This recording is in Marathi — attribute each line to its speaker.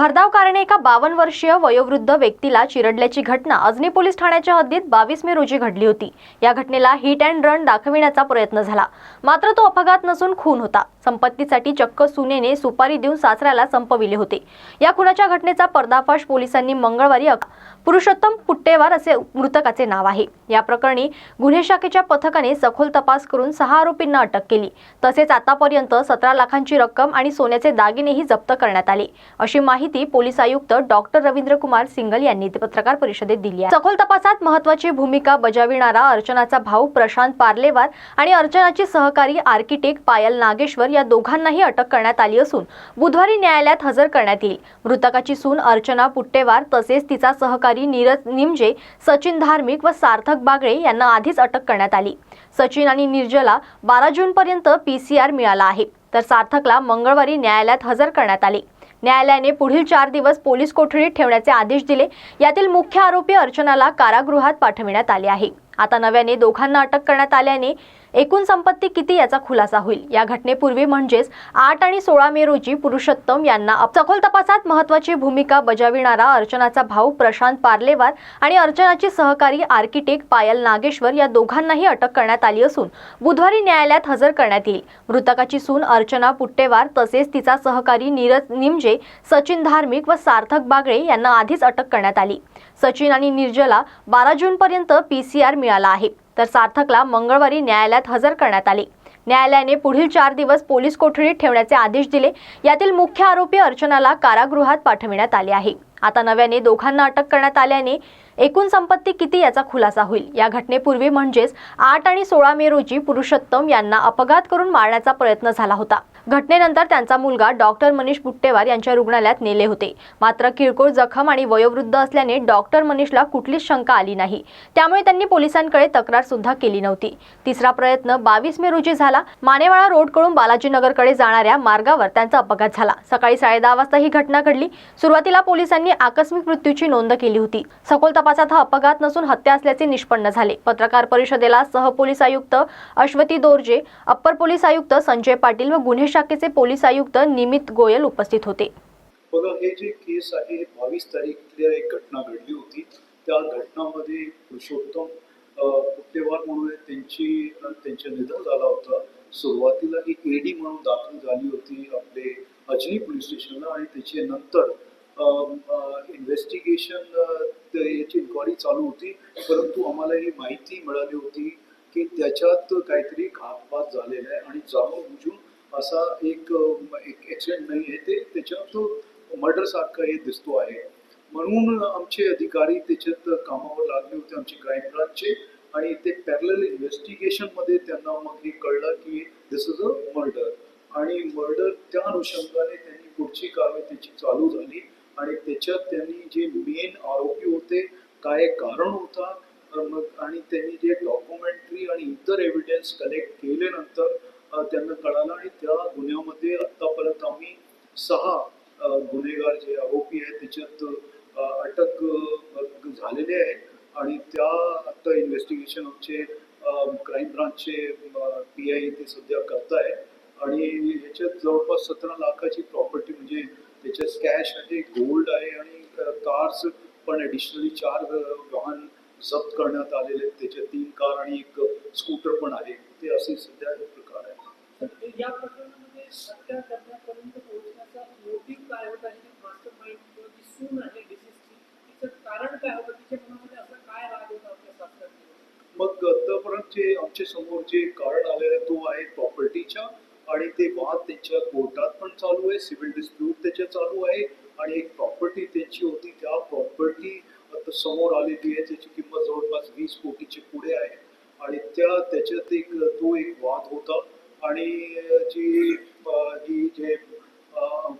Speaker 1: भरधाव कारणे एका बावन्न वर्षीय वयोवृद्ध व्यक्तीला चिरडल्याची घटना अजनी पोलीस ठाण्याच्या हद्दीत बावीस मे रोजी घडली होती. या घटनेला हिट अँड रन दाखविण्याचा प्रयत्न झाला. मात्र तो अपघात नसून खून होता. संपत्तीसाठी चक्क सुनेने सुपारी देऊन सासऱ्याला संपविले होते. या खुनाच्या घटनेचा पर्दाफाश पोलिसांनी मंगळवारी पुरुषोत्तम पुट्टेवार असे मृतकाचे नाव आहे. या प्रकरणी गुन्हे शाखेच्या पथकाने सखोल तपास करून सहा आरोपींना अटक केली. तसेच आतापर्यंत सतरा लाखांची रक्कम आणि सोन्याचे दागिनेही जप्त करण्यात आले. अशी माहिती पोलीस आयुक्त डॉक्टर रवींद्र कुमार सिंगल यांनी पत्रकार परिषदेत दिली आहे. सखोल तपासात महत्वाची भूमिका बजाविणारा अर्चनाचा भाऊ प्रशांत पार्लेवार आणि अर्चनाची सहकारी आर्किटेक्ट पायल नागेश्वर या दोघांनाही अटक करण्यात आली असून बुधवारी न्यायालयात हजर करण्यात येईल. मृतकाची सून अर्चना पुट्टेवार तसेच तिचा सहकारी नीरज निमजे सचिन धार्मिक व सार्थक बागळे यांना आधीच अटक करण्यात आली. सचिन आणि निर्जला बारा जूनपर्यंत पी सी आर मिळाला आहे. तर सार्थकला मंगळवारी न्यायालयात हजर करण्यात आले. न्यायालयाने पुढील चार दिवस पोलीस कोठडीत ठेवण्याचे आदेश दिले. यातील मुख्य आरोपी अर्चनाला कारागृहात पाठविण्यात आले आहे. आता नव्याने दोघांना अटक करण्यात आल्याने एकूण संपत्ती किती याचा खुलासा होईल? या घटनेपूर्वी म्हणजेच आठ आणि सोळा मे रोजी पुरुषोत्तम यांना अप- सखोल तपासात महत्वाची भूमिका बजाविणारा अर्चनाचा भाऊ प्रशांत पार्लेवार आणि अर्चनाची सहकारी आर्किटेक्ट पायल नागेश्वर या दोघांनाही अटक करण्यात आली असून बुधवारी न्यायालयात हजर करण्यात येईल. मृतकाची सून अर्चना पुट्टेवार तसेच तिचा सहकारी नीरज निमजे सचिन धार्मिक व सार्थक बागळे यांना आधीच अटक करण्यात आली. सचिन आणि निर्जला बारा जूनपर्यंत पी सी आर मिळाला आहे. तर सार्थकला मंगळवारी न्यायालयात हजर करण्यात आले. न्यायालयाने पुढील चार दिवस पोलीस कोठडीत ठेवण्याचे आदेश दिले. यातील मुख्य आरोपी अर्चनाला कारागृहात पाठविण्यात आले आहे. आता नव्याने दोघांना अटक करण्यात आल्याने एकूण संपत्ती किती याचा खुलासा होईल? या घटनेपूर्वी म्हणजेच आठ आणि सोळा मे रोजी पुरुषोत्तम यांना अपघात करून मारण्याचा प्रयत्न झाला होता. घटनेनंतर त्यांचा मुलगा डॉक्टर मनीष बुट्टेवार यांच्या रुग्णालयात नेले होते. मात्र किरकोळ जखम आणि वयोवृद्ध असल्याने डॉक्टर मनीषला कुठलीच शंका आली नाही. त्यामुळे त्यांनी पोलिसांकडे तक्रार सुद्धा केली नव्हती. तिसरा प्रयत्न बावीस मे रोजी झाला. मानेवाळा रोडकडून बालाजीनगरकडे जाणाऱ्या मार्गावर त्यांचा अपघात झाला. सकाळी साडेदहा वाजता ही घटना घडली. सुरुवातीला पोलिसांनी आकस्मिक मृत्यूची नोंद केली होती. सखोल तपासात हा अपघात नसून हत्या असल्याचे निष्पन्न झाले. पत्रकार परिषदेला सहपोलीस आयुक्त अश्वती दोर्जे अप्पर पोलीस आयुक्त संजय पाटील व गुन्हे शाखेचे पोलीस आयुक्त निमित गोयल उपस्थित होते.
Speaker 2: बघा हे जे केस आहे बावीस तारीखला एक घटना घडली होती. त्या घटनामध्ये पुरुषोत्तम अ, म्हणून त्यांची त्यांचं निधन झाला होता. सुरुवातीला ही एडी म्हणून दाखल झाली होती आपले अजनी पोलीस स्टेशनला आणि त्याचे नंतर इन्व्हेस्टिगेशन याची इन्क्वायरी चालू होती. परंतु आम्हाला ही माहिती मिळाली होती की त्याच्यात काहीतरी घातपात झालेला आहे आणि जाणून बुजून असा एक ॲक्सिडेंट नाही आहे. ते त्याच्यात मर्डर सारखं हे दिसतो आहे. म्हणून आमचे अधिकारी त्याच्यात कामावर लागले होते आमचे क्राईम ब्रांचचे आणि ते पॅरल इन्व्हेस्टिगेशनमध्ये त्यांना मग हे कळलं की दिस इज अ मर्डर आणि मर्डर त्या अनुषंगाने त्यांनी पुढची कारवाई त्याची चालू झाली. आणि त्याच्यात त्यांनी जे मेन आरोपी होते काय कारण होता मग आणि त्यांनी जे डॉक्युमेंटरी आणि इतर एव्हिडन्स कलेक्ट केल्यानंतर त्यांना कळालं आणि त्या गुन्ह्यामध्ये आतापर्यंत आम्ही सहा अ, गुन्हेगार जे आरोपी आहेत त्याच्यात अटक झालेली झालेले आहे. आणि त्या आता इन्व्हेस्टिगेशन आमचे क्राईम ब्रांचचे पी आय ते सध्या करताय. आणि याच्यात जवळपास सतरा लाखाची प्रॉपर्टी म्हणजे त्याच्यात कॅश आहे गोल्ड आहे आणि कार्स पण ॲडिशनली चार वाहन जप्त करण्यात आलेले आहेत. त्याच्यात तीन कार आणि एक स्कूटर पण आहे. ते असे सध्या प्रकार आहे
Speaker 3: या प्रकरणामध्ये हत्या करण्यापर्यंत पोहोचण्याचा मोटिव्ह काय होता हे मास्टर माइंड किंवा जी सून आहे डिसीजची. तिचं कारण काय होतं? तिच्या मनामध्ये असं काय राग होता आपल्या
Speaker 2: मग आतापर्यंत जे आमच्यासमोर जे कारण आलेलं तो आहे प्रॉपर्टीच्या आणि ते वाद त्यांच्या कोर्टात पण चालू आहे सिव्हिल डिस्प्यूट त्याच्या चालू आहे आणि एक प्रॉपर्टी त्यांची होती. त्या प्रॉपर्टी आता समोर आलेली आहे त्याची किंमत जवळपास वीस कोटीची पुढे आहे. आणि त्या त्याच्यात एक तो एक वाद होता. आणि जी जी जे